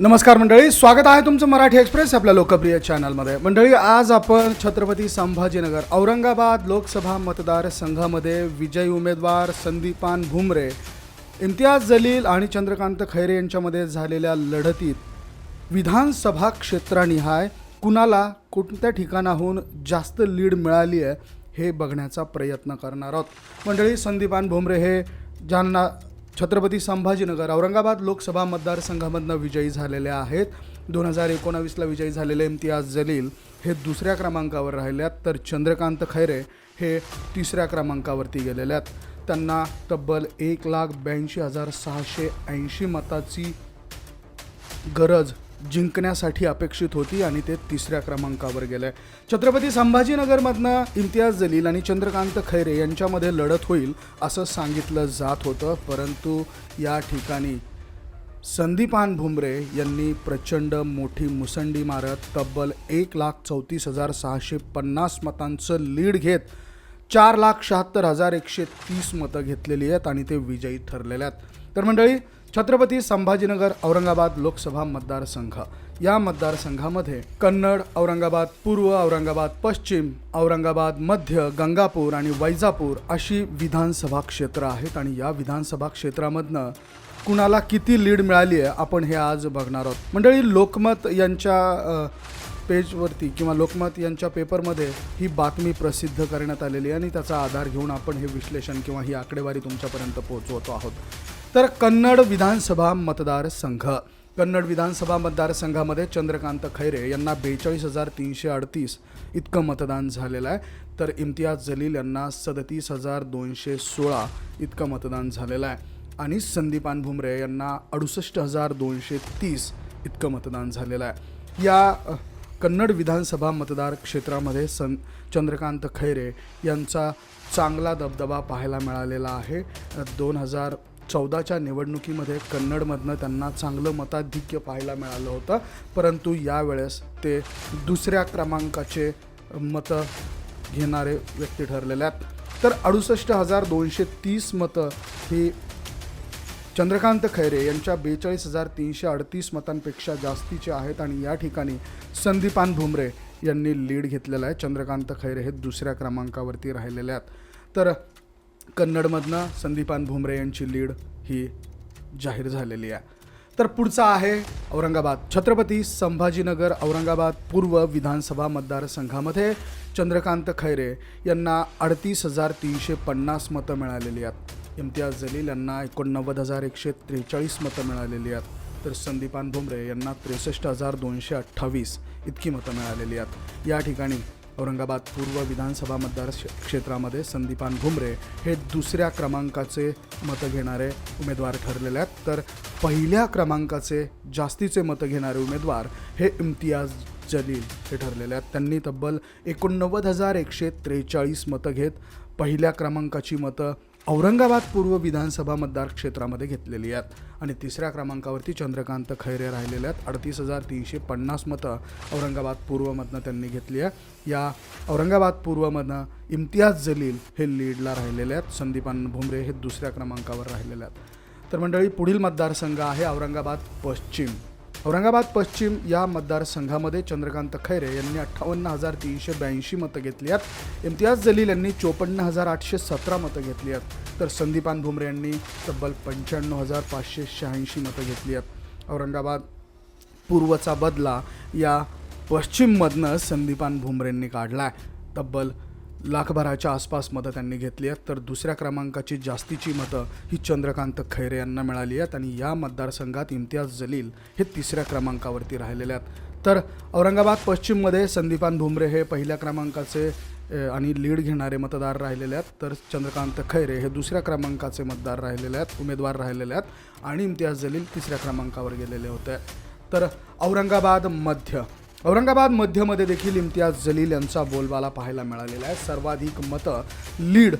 नमस्कार मंडळी स्वागत आहे तुमचं मराठी एक्सप्रेस आपल्या लोकप्रिय चॅनलमध्ये. मंडळी आज आपण छत्रपती संभाजीनगर औरंगाबाद लोकसभा मतदारसंघामध्ये विजयी उमेदवार संदीपान भुमरे इम्तियाज जलील आणि चंद्रकांत खैरे यांच्यामध्ये झालेल्या लढतीत विधानसभा क्षेत्रानिहाय कुणाला कोणत्या ठिकाणाहून जास्त लीड मिळाली आहे हे बघण्याचा प्रयत्न करणार आहोत. मंडळी संदीपान भुमरे हे ज्यांना छत्रपती संभाजीनगर औरंगाबाद लोकसभा मतदारसंघामधनं विजयी झालेले आहेत. दोन हजार एकोणावीसला विजयी झालेले इम्तियाज जलील हे दुसऱ्या क्रमांकावर राहिले आहेत तर चंद्रकांत खैरे हे तिसऱ्या क्रमांकावरती गेलेले आहेत. त्यांना तब्बल एक लाख ब्याऐंशी हजार सहाशे ऐंशी मताची गरज जिंकण्यासाठी अपेक्षित होती आणि ते तिसऱ्या क्रमांकावर गेले. छत्रपती संभाजीनगरमधनं इम्तियाज जलील आणि चंद्रकांत खैरे यांच्यामध्ये लढत होईल असं सांगितलं जात होतं. परंतु या ठिकाणी संदीपान भुमरे यांनी प्रचंड मोठी मुसंडी मारत तब्बल एक लाख चौतीस हजार सहाशे पन्नास मतांचं लीड घेत चार लाख शहात्तर हजार एकशे तीस मतं घेतलेली आहेत आणि ते विजयी ठरलेले आहेत. तर मंडळी छत्रपती संभाजीनगर औरंगाबाद लोकसभा मतदारसंघ. या मतदारसंघामध्ये कन्नड औरंगाबाद पूर्व औरंगाबाद पश्चिम औरंगाबाद मध्य गंगापूर आणि वैजापूर अशी विधानसभा क्षेत्र आहेत आणि या विधानसभा क्षेत्रामधनं कुणाला किती लीड मिळाली आहे आपण हे आज बघणार आहोत. मंडळी लोकमत यांच्या पेजवरती किंवा लोकमत यांच्या पेपरमध्ये ही बातमी प्रसिद्ध करण्यात आलेली आहे आणि त्याचा आधार घेऊन आपण हे विश्लेषण किंवा ही आकडेवारी तुमच्यापर्यंत पोहोचवतो आहोत. तर कन्नड विधानसभा मतदारसंघ. कन्नड विधानसभा मतदारसंघामध्ये चंद्रकांत खैरे यांना बेचाळीस हजार तीनशे अडतीस इतकं मतदान झालेलं आहे. तर इम्तियाज जलील यांना सदतीस हजार दोनशे सोळा इतकं मतदान झालेलं आहे. आणि संदीपान भुमरे यांना अडुसष्ट हजार दोनशे तीस इतकं मतदान झालेलं आहे. या कन्नड विधानसभा मतदार क्षेत्रामध्ये सं चंद्रकांत खैरे यांचा चांगला दबदबा पाहायला मिळालेला आहे. दोन हजार चौदाच्या निवडणुकीमध्ये कन्नडमधनं त्यांना चांगलं मताधिक्य पाहायला मिळालं होतं. परंतु यावेळेस ते दुसऱ्या क्रमांकाचे मतं घेणारे व्यक्ती ठरलेले आहेत. तर अडुसष्ट हजार दोनशे तीस मतं ही चंद्रकांत खैरे यांच्या बेचाळीस हजार तीनशे अडतीस मतांपेक्षा जास्तीचे आहेत आणि या ठिकाणी संदीपान भुमरे यांनी लीड घेतलेला आहे. चंद्रकांत खैरे हे दुसऱ्या क्रमांकावरती राहिलेले आहेत. तर कन्नडमधनं संदीपान भुमरे यांची लीड ही जाहीर झालेली आहे. तर पुढचा आहे औरंगाबाद. छत्रपती संभाजीनगर औरंगाबाद पूर्व विधानसभा मतदारसंघामध्ये चंद्रकांत खैरे यांना अडतीस हजार तीनशे पन्नास मतं मिळालेली आहेत. इम्तियाज जलील यांना एकोणनव्वद हजार एकशे त्रेचाळीस मतं मिळालेली आहेत. तर संदीपान भुमरे यांना त्रेसष्ट हजार दोनशे अठ्ठावीस इतकी मतं मिळालेली आहेत. या ठिकाणी औरंगाबाद पूर्व विधानसभा मतदार क्षेत्रामध्ये संदीपान भुमरे हे दुसऱ्या क्रमांकाचे मतं घेणारे उमेदवार ठरलेले आहेत. तर पहिल्या क्रमांकाचे जास्तीचे मतं घेणारे उमेदवार हे इम्तियाज जलील हे ठरलेले आहेत. त्यांनी तब्बल एकोणनव्वद हजार एकशे त्रेचाळीस मतं घेत पहिल्या क्रमांकाची मतं औरंगाबाद पूर्व विधानसभा मतदार क्षेत्रामध्ये घेतलेली आहेत आणि तिसऱ्या क्रमांकावरती चंद्रकांत खैरे राहिलेले आहेत अडतीस हजार तीनशे पन्नास मतं औरंगाबाद पूर्वमधनं त्यांनी घेतली आहे या औरंगाबाद पूर्वमधनं इम्तियाज जलील हे लीडला राहिलेले आहेत संदीपान भुमरे हे दुसऱ्या क्रमांकावर राहिलेले आहेत तर मंडळी पुढील मतदारसंघ आहे औरंगाबाद पश्चिम. औरंगाबाद पश्चिम या मतदारसंघामध्ये चंद्रकांत खैरे यांनी अठ्ठावन्न हजार तीनशे ब्याऐंशी मतं घेतली आहेत. इम्तियाज जलील यांनी चोपन्न हजार आठशे सतरा मतं घेतली आहेत. तर संदीपान भुमरे यांनी तब्बल पंच्याण्णव हजार पाचशे शहाऐंशी मतं घेतली आहेत. औरंगाबाद पूर्वचा बदला या पश्चिममधनं संदीपान भुमरेंनी काढला आहे तब्बल लाखभराच्या आसपास मतं त्यांनी घेतली आहेत. तर दुसऱ्या क्रमांकाची जास्तीची मतं ही चंद्रकांत खैरे यांना मिळाली आहेत आणि या मतदारसंघात इम्तियाज जलील हे तिसऱ्या क्रमांकावरती राहिलेले आहेत. तर औरंगाबाद पश्चिममध्ये संदीपान भुमरे हे पहिल्या क्रमांकाचे आणि लीड घेणारे मतदार राहिलेले आहेत. तर चंद्रकांत खैरे हे दुसऱ्या क्रमांकाचे मतदार राहिलेले आहेत उमेदवार राहिलेले आहेत आणि इम्तियाज जलील तिसऱ्या क्रमांकावर गेलेले होते. तर औरंगाबाद मध्य औरंगाबाद मध्यमध्ये देखील इम्तियाज जलील यांचा बोलबाला पाहायला मिळालेला आहे. सर्वाधिक मतं लीड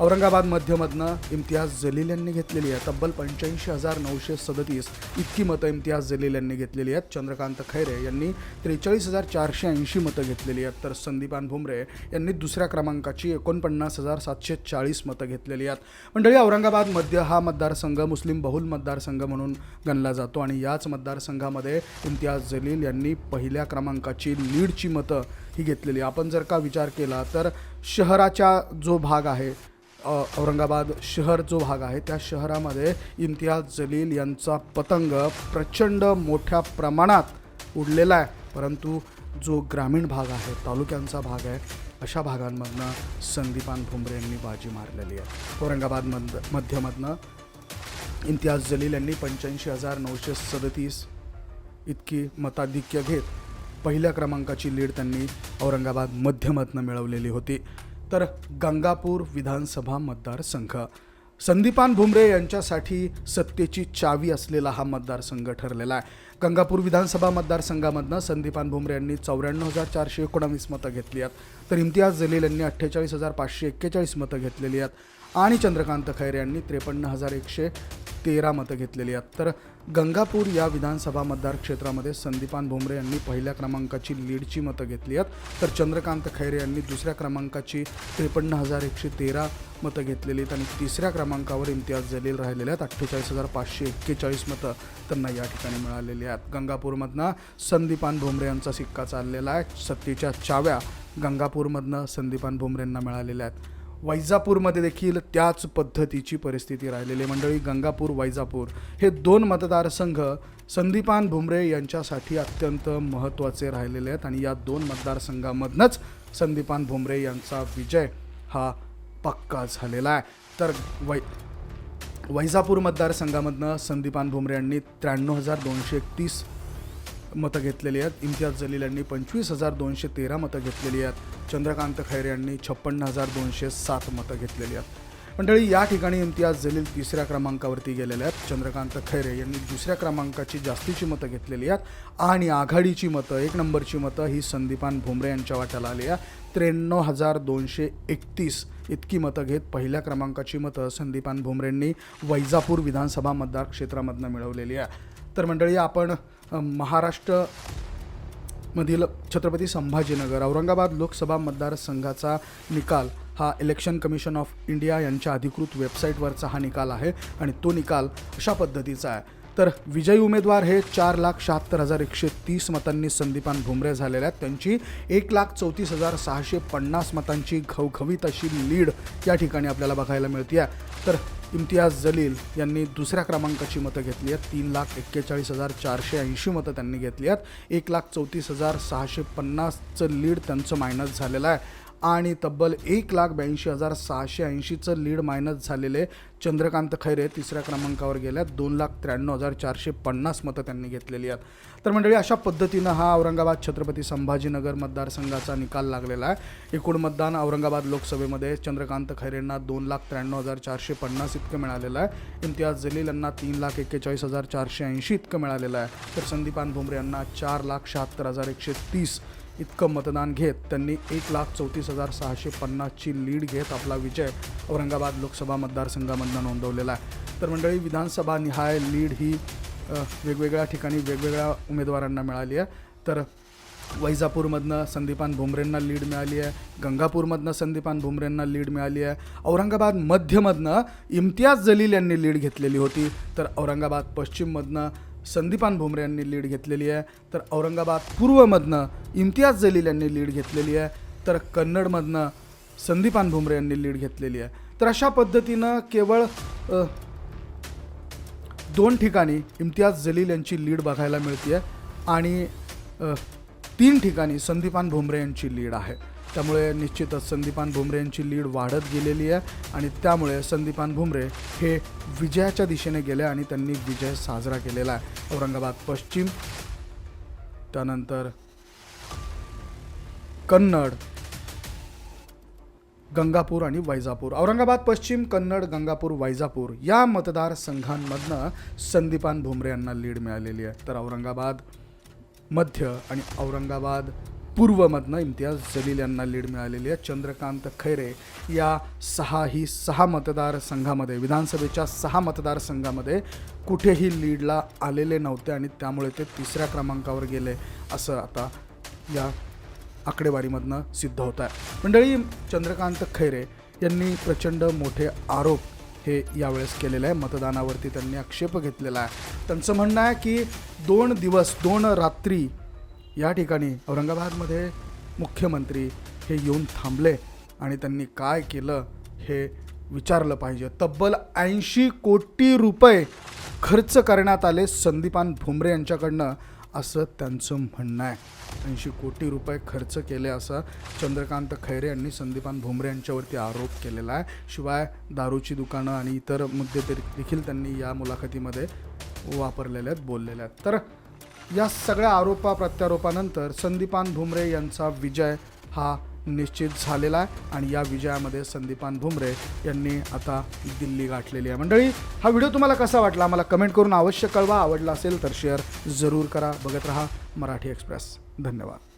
औरंगाबाद मध्यमधनं इम्तियाज जलील यांनी घेतलेली आहे. तब्बल पंच्याऐंशी हजार नऊशे सदतीस इतकी मतं इम्तियाज जलील यांनी घेतलेली आहेत. चंद्रकांत खैरे यांनी त्रेचाळीस हजार चारशे ऐंशी मतं घेतलेली आहेत. तर संदीपान भुमरे यांनी दुसऱ्या क्रमांकाची एकोणपन्नास हजार सातशे चाळीस मतं घेतलेली आहेत. मंडळी औरंगाबाद मध्य हा मतदारसंघ मुस्लिम बहुल मतदारसंघ म्हणून गणला जातो आणि याच मतदारसंघामध्ये इम्तियाज जलील यांनी पहिल्या क्रमांकाची लीडची मतं ही घेतलेली आपण जर का विचार केला तर शहराच्या जो भाग आहे औरंगाबाद शहर जो भाग आहे त्या शहरामध्ये इम्तियाज जलील यांचा पतंग प्रचंड मोठ्या प्रमाणात उडलेला आहे. परंतु जो ग्रामीण भाग आहे तालुक्यांचा भाग आहे अशा भागांमधनं संदीपान भुमरे यांनी बाजी मारलेली आहे. औरंगाबाद मध मध्यमधनं इम्तियाज जलील यांनी पंच्याऐंशी हजार नऊशे सदतीस इतकी मताधिक्य घेत पहिल्या क्रमांकाची लीड त्यांनी औरंगाबाद मध्यमधनं मिळवलेली होती. तर गंगापूर विधानसभा मतदारसंघ. संदीपान भुमरे यांच्यासाठी सत्तेची चावी असलेला हा मतदारसंघ ठरलेला आहे. गंगापूर विधानसभा मतदारसंघामधनं संदीपान भुमरे यांनी चौऱ्याण्णव हजार चारशे एकोणावीस मतं घेतली आहेत. तर इम्तियाज जलील यांनी अठ्ठेचाळीस हजार पाचशे एक्केचाळीस मतं घेतलेली आहेत. आणि चंद्रकांत खैरे यांनी त्रेपन्न हजार एकशे तेरा मतं घेतलेली आहेत. तर गंगापूर या विधानसभा मतदार क्षेत्रामध्ये संदीपान भुमरे यांनी पहिल्या क्रमांकाची लीडची मतं घेतली आहेत. तर चंद्रकांत खैरे यांनी दुसऱ्या क्रमांकाची त्रेपन्न हजार एकशे तेरा मतं घेतलेली आहेत आणि तिसऱ्या क्रमांकावर इम्तियाज जलील राहिलेले आहेत. अठ्ठेचाळीस हजार पाचशे एक्केचाळीस मतं त्यांना या ठिकाणी मिळालेली आहेत. गंगापूरमधनं संदीपान भुमरे यांचा सिक्का चाललेला आहे. सत्तेच्या चाव्या गंगापूरमधनं संदीपान भुमरेंना मिळालेल्या आहेत. वैजापूरमध्ये देखील त्याच पद्धतीची परिस्थिती राहिलेली आहे. मंडळी गंगापूर वैजापूर हे दोन मतदारसंघ संदीपान भुमरे यांच्यासाठी अत्यंत महत्त्वाचे राहिलेले आहेत आणि या दोन मतदारसंघामधनंच संदीपान भुमरे यांचा विजय हा पक्का झालेला आहे तर वै वैजापूर मतदारसंघामधनं संदीपान भुमरे यांनी त्र्याण्णव हजार दोनशे एकतीस मतं घेतलेली आहेत. इम्तियाज जलील यांनी पंचवीस हजार दोनशे तेरा मतं घेतलेली आहेत. चंद्रकांत खैरे यांनी छप्पन्न हजार दोनशे सात मतं घेतलेली आहेत. मंडळी या ठिकाणी इम्तियाज जलील तिसऱ्या क्रमांकावरती गेलेले आहेत. चंद्रकांत खैरे यांनी दुसऱ्या क्रमांकाची जास्तीची मतं घेतलेली आहेत. आणि आघाडीची मतं एक नंबरची मतं ही संदीपान भुमरे यांच्या वाट्याला आली आहे. त्र्याण्णव हजार दोनशे एकतीस इतकी मतं घेत पहिल्या क्रमांकाची मतं संदीपान भुमरेंनी वैजापूर विधानसभा मतदार क्षेत्रामधनं मिळवलेली आहे तर मंडळी आपण महाराष्ट्र मधील छत्रपती संभाजीनगर औरंगाबाद लोकसभा मतदारसंघाचा निकाल हा इलेक्शन कमिशन ऑफ इंडिया यांच्या अधिकृत वेबसाईटवरचा हा निकाल आहे आणि तो निकाल अशा पद्धतीचा आहे? तर विजयी उमेदवार हे चार लाख शहात्तर हजार एकशे तीस मतांनी संदीपान भुमरे झालेले आहेत. त्यांची एक लाख चौतीस हजार सहाशे पन्नास मतांची घवघवीत अशी लीड या ठिकाणी आपल्याला बघायला मिळते आहे तर इम्तियाज जलील यांनी दुसऱ्या क्रमांकाची मतं घेतली आहेत. तीन लाख एक्केचाळीस हजार चारशे ऐंशी मतं त्यांनी घेतली आहेत. एक लाख चौतीस हजार सहाशे पन्नासचं लीड त्यांचं मायनस झालेलं आहे. आणि तब्बल एक लाख ब्याऐंशी हजार सहाशे ऐंशीचं लीड मायनस झालेले चंद्रकांत खैरे तिसऱ्या क्रमांकावर गेल्यात. दोन लाख त्र्याण्णव हजार चारशे पन्नास मतं त्यांनी घेतलेली आहेत. तर मंडळी अशा पद्धतीनं हा औरंगाबाद छत्रपती संभाजीनगर मतदारसंघाचा निकाल लागलेला आहे. एकूण मतदान औरंगाबाद लोकसभेमध्ये चंद्रकांत खैरेंना दोन लाख त्र्याण्णव हजार चारशे पन्नास इतकं मिळालेलं आहे. इम्तियाज जलील यांना तीन लाख एक्केचाळीस हजार चारशे ऐंशी इतकं मिळालेलं आहे. तर संदीपान भुमरे यांना चार लाख शहात्तर हजार एकशे तीस इतकं मतदान घेत त्यांनी एक लाख चौतीस हजार सहाशे पन्नासची लीड घेत आपला विजय औरंगाबाद लोकसभा मतदारसंघामधनं नोंदवलेला आहे. तर मंडळी विधानसभा निहाय लीड ही वेगवेगळ्या ठिकाणी वेगवेगळ्या उमेदवारांना मिळाली आहे. तर वैजापूरमधनं संदीपान भुमरेंना लीड मिळाली आहे. गंगापूरमधनं संदीपान भुमरेंना लीड मिळाली आहे. औरंगाबाद मध्यमधनं इम्तियाज जलील यांनी लीड घेतलेली होती. तर औरंगाबाद पश्चिममधनं संदीपान भुमरे यांनी लीड घेतलेली आहे. तर औरंगाबाद पूर्वमधनं इम्तियाज जलील यांनी लीड घेतलेली आहे. तर कन्नडमधनं संदीपान भुमरे यांनी लीड घेतलेली आहे. तर अशा पद्धतीनं केवळ दोन ठिकाणी इम्तियाज जलील यांची लीड बघायला मिळते आहे आणि तीन ठिकाणी संदीपान भुमरे यांची लीड आहे. त्यामुळे निश्चितच संदीपान भुमरे यांची लीड वाढत गेलेली आहे आणि त्यामुळे संदीपान भुमरे हे विजयाच्या दिशेने गेले आणि त्यांनी विजय साजरा केलेला आहे. औरंगाबाद पश्चिम. त्यानंतर कन्नड गंगापूर आणि वैजापूर. औरंगाबाद पश्चिम कन्नड गंगापूर वैजापूर या मतदारसंघांमधनं संदीपान भुमरे यांना लीड मिळालेली आहे. तर औरंगाबाद मध्य आणि औरंगाबाद पूर्वमधनं इम्तियाज जलील यांना लीड मिळालेली आहे. चंद्रकांत खैरे या सहा ही सहा मतदारसंघामध्ये विधानसभेच्या सहा मतदारसंघामध्ये कुठेही लीडला आलेले नव्हते आणि त्यामुळे ते तिसऱ्या क्रमांकावर गेले असं आता या आकडेवारीमधनं सिद्ध होत आहे. मंडळी चंद्रकांत खैरे यांनी प्रचंड मोठे आरोप हे यावेळेस केलेले आहे. मतदानावरती त्यांनी आक्षेप घेतलेला आहे. त्यांचं म्हणणं आहे की दोन दिवस दोन रात्री या ठिकाणी औरंगाबादमध्ये मुख्यमंत्री हे येऊन थांबले आणि त्यांनी काय केलं हे विचारलं पाहिजे. तब्बल ऐंशी कोटी रुपये खर्च करण्यात आले संदीपान भुमरे यांच्याकडनं असं त्यांचं म्हणणं आहे. ऐंशी कोटी रुपये खर्च केले असं चंद्रकांत खैरे यांनी संदीपान भुमरे यांच्यावरती आरोप केलेला आहे. शिवाय दारूची दुकानं आणि इतर मुद्दे देखील त्यांनी या मुलाखतीमध्ये वापरलेले आहेत बोललेले आहेत. तर या सगळ्या आरोपा प्रत्यारोपानंतर संदीपान भुमरे यांचा विजय हा निश्चित झालेला आहे. आणि या विजयामध्ये संदीपान भुमरे यांनी आता दिल्ली गाठलेली आहे. मंडळी हा व्हिडिओ तुम्हाला कसा वाटला? मला कमेंट करून अवश्य कळवा. आवडला असेल तर शेअर जरूर करा. बघत राहा मराठी एक्सप्रेस. धन्यवाद.